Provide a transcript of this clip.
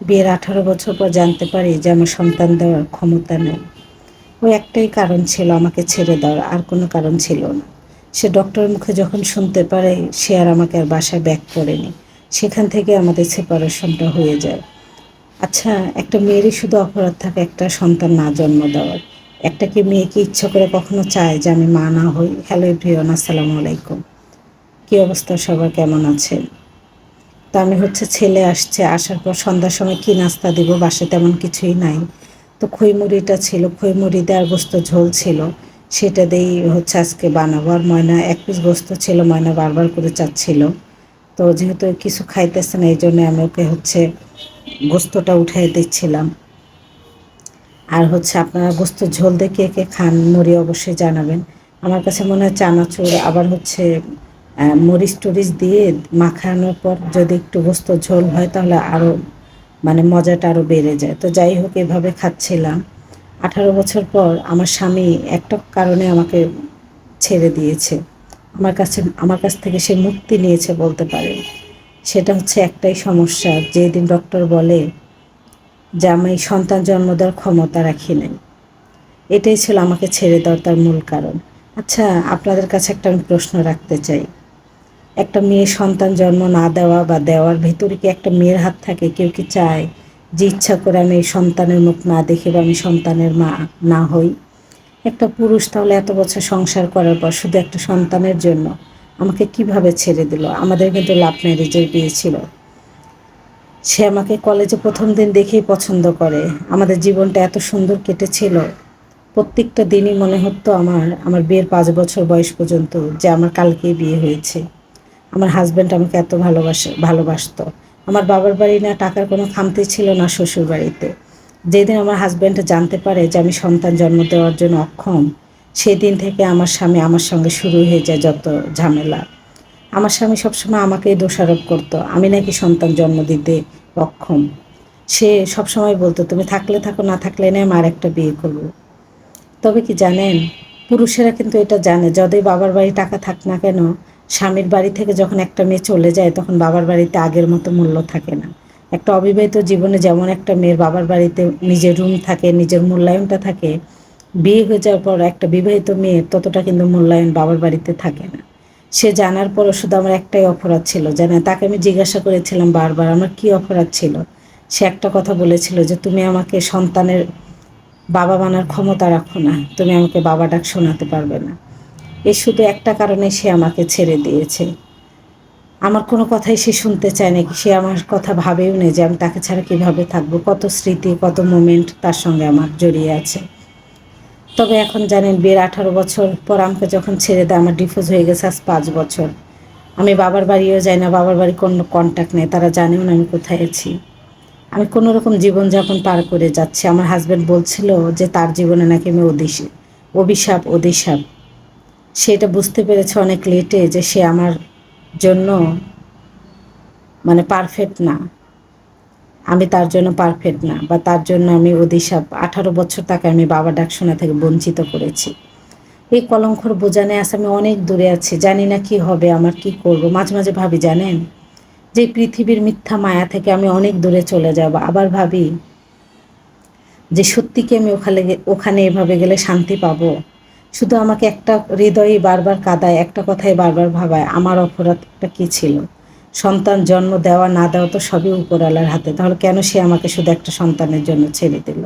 বিয়ের আঠারো বছর পর জানতে পারি যে আমার সন্তান দেওয়ার ক্ষমতা নেই। ওই একটাই কারণ ছিল, আমাকে ছেড়ে দেওয়ার আর কোনো কারণ ছিল না। সে ডক্টরের মুখে যখন শুনতে পারে, সে আর আমাকে আর বাসায় ব্যাক করেনি। সেখান থেকে আমাদের সেপারেশনটা হয়ে যায়। আচ্ছা একটা মেয়েরই শুধু অপরাধ থাকে একটা সন্তান না জন্ম দেওয়ার। একটা কি মেয়েকে ইচ্ছা করে কখনো চায় যে আমি মা না হই? হ্যালো এভরিওয়ান আসসালামু আলাইকুম। কী অবস্থা? সবার কেমন আছেন? তা আমি হচ্ছে ছেলে আসছে, আসার পর সন্ধ্যার সময় কী নাস্তা দিব বাসে তেমন কিছুই নাই। তো খইমুড়িটা ছিল, খইমুড়ি দেওয়ার গোস্ত ঝোল ছিল, সেটা দিয়েই হচ্ছে আজকে বানাবো। আর ময়না এক পিস গোস্ত ছিল, ময়না বারবার করে চাচ্ছিল। তো যেহেতু কিছু খাইতেছে না, এই জন্য আমি ওকে হচ্ছে গোস্তটা উঠাই দিচ্ছিলাম। আর হচ্ছে আপনারা গোস্ত ঝোল দিয়ে কে খান, মুড়ি অবশ্যই জানাবেন। আমার কাছে মনে হয় চানাচুর, আবার হচ্ছে মরিচ টরিচ দিয়ে মাখানোর পর যদি একটু গোস্ত ঝোল হয় তাহলে আরও মানে মজাটা আরও বেড়ে যায়। তো যাই হোক, এভাবে খাচ্ছিলাম। আঠারো বছর পর আমার স্বামী একটা কারণে আমাকে ছেড়ে দিয়েছে। আমার কাছে, আমার কাছ থেকে সে মুক্তি নিয়েছে বলতে পারে। সেটা হচ্ছে একটাই সমস্যা, যেদিন ডক্টর বলে যে আমি সন্তান জন্ম দেওয়ার ক্ষমতা রাখি নাই। এটাই ছিল আমাকে ছেড়ে দেওয়ার তার মূল কারণ। আচ্ছা আপনাদের কাছে একটা আমি প্রশ্ন রাখতে চাই। একটা মেয়ে সন্তান জন্ম না দেওয়া বা দেওয়ার ভেতরে কি একটা মেয়ের হাত থাকে? কেউ কি চায় যে ইচ্ছা করে আমি সন্তানের মুখ না দেখে বা আমি সন্তানের মা না হই? একটা পুরুষ তাহলে এত বছর সংসার করার পর শুধু একটা সন্তানের জন্য আমাকে কীভাবে ছেড়ে দিল? আমাদের কিন্তু লাভ ম্যারেজের বিয়ে ছিল। সে আমাকে কলেজে প্রথম দিন দেখেই পছন্দ করে। আমাদের জীবনটা এত সুন্দর কেটেছিল। প্রত্যেকটা দিনই মনে হতো আমার আমার বিয়ের পাঁচ বছর বয়স পর্যন্ত যে আমার কালকেই বিয়ে হয়েছে। আমার হাজব্যান্ড আমাকে এত ভালোবাসে, ভালোবাসতো। আমার বাবার বাড়ি না টাকার কোনো খামতি ছিল না শ্বশুর বাড়িতে। যেদিন আমার হাজব্যান্ড জানতে পারে যে আমি সন্তান জন্ম দেওয়ার জন্য অক্ষম, সেদিন থেকে আমার স্বামী আমার সঙ্গে শুরু হয়ে যায় যত ঝামেলা। আমার স্বামী সবসময় আমাকেই দোষারোপ করতো, আমি নাকি সন্তান জন্ম দিতে অক্ষম। সে সবসময় বলতো, তুমি থাকলে থাকো, না থাকলে নেই আমার একটা বিয়ে করব। তবে কি জানেন, পুরুষেরা কিন্তু এটা জানে, যতই বাবার বাড়ি টাকা থাক না কেন স্বামীর বাড়ি থেকে যখন একটা মেয়ে চলে যায়, তখন বাবার বাড়িতে আগের মতো মূল্য থাকে না। একটা অবিবাহিত জীবনে যেমন একটা মেয়ের বাবার বাড়িতে নিজের রুম থাকে, নিজের মূল্যায়নটা থাকে, বিয়ে হয়ে যাওয়ার পর একটা বিবাহিত মেয়ে ততটা কিন্তু মূল্যায়ন বাবার বাড়িতে থাকে না। সে জানার পরও শুধু আমার একটাই অপরাধ ছিল জানে তাকে আমি জিজ্ঞাসা করেছিলাম বারবার, আমার কি অপরাধ ছিল? সে একটা কথা বলেছিল যে, তুমি আমাকে সন্তানের বাবা বানার ক্ষমতা রাখো না, তুমি আমাকে বাবা ডাক শোনাতে পারবে না। এ শুধু একটা কারণে সে আমাকে ছেড়ে দিয়েছে। আমার কোনো কথাই সে শুনতে চায় নাকি সে আমার কথা ভাবেও নেই যে আমি তাকে ছাড়া কীভাবে থাকব, কত স্মৃতি, কত মোমেন্ট তার সঙ্গে আমার জড়িয়ে আছে। তবে এখন জানেন বিয়ের আঠারো বছর পর আমাকে যখন ছেড়ে দেয়, আমার ডিফোজ হয়ে গেছে আজ পাঁচ বছর। আমি বাবার বাড়িও যাই না, বাবার বাড়ি কোনো কন্ট্যাক্ট নেই, তারা জানেও না আমি কোথায় আছি। আমি কোনো রকম জীবনযাপন পার করে যাচ্ছি। আমার হাজব্যান্ড বলছিল যে তার জীবনে নাকি আমি অদিশি অভিশাপ, অধিশাপ। সেটা বুঝতে পেরেছে অনেক লেটে যে সে আমার জন্য মানে পারফেক্ট না। আমি তার জন্য পারফেক্ট না বা তার জন্য আমি অধিশাপ আঠারো বছর তাকে আমি বাবা ডাক শোনা থেকে বঞ্চিত করেছি। এই কলঙ্কর বোঝানে আস আমি অনেক দূরে আছি, জানি না কি হবে, আমার কি করব? মাঝে মাঝে ভাবি, জানেন? যে পৃথিবীর মিথ্যা মায়া থেকে আমি অনেক দূরে চলে যাব, আবার ভাবি যে সত্যি কি আমি ওখানে ওখানে এভাবে গেলে শান্তি পাবো? শুধু আমাকে একটা হৃদয়ে বারবার কাদায়, একটা কথাই বারবার ভাবায়, আমার অপরাধটা কী ছিল? সন্তান জন্ম দেওয়া না দেওয়া তো সবই উপরওয়ালার হাতে, তাহলে কেন সে আমাকে শুধু একটা সন্তানের জন্য ছেড়ে দিল?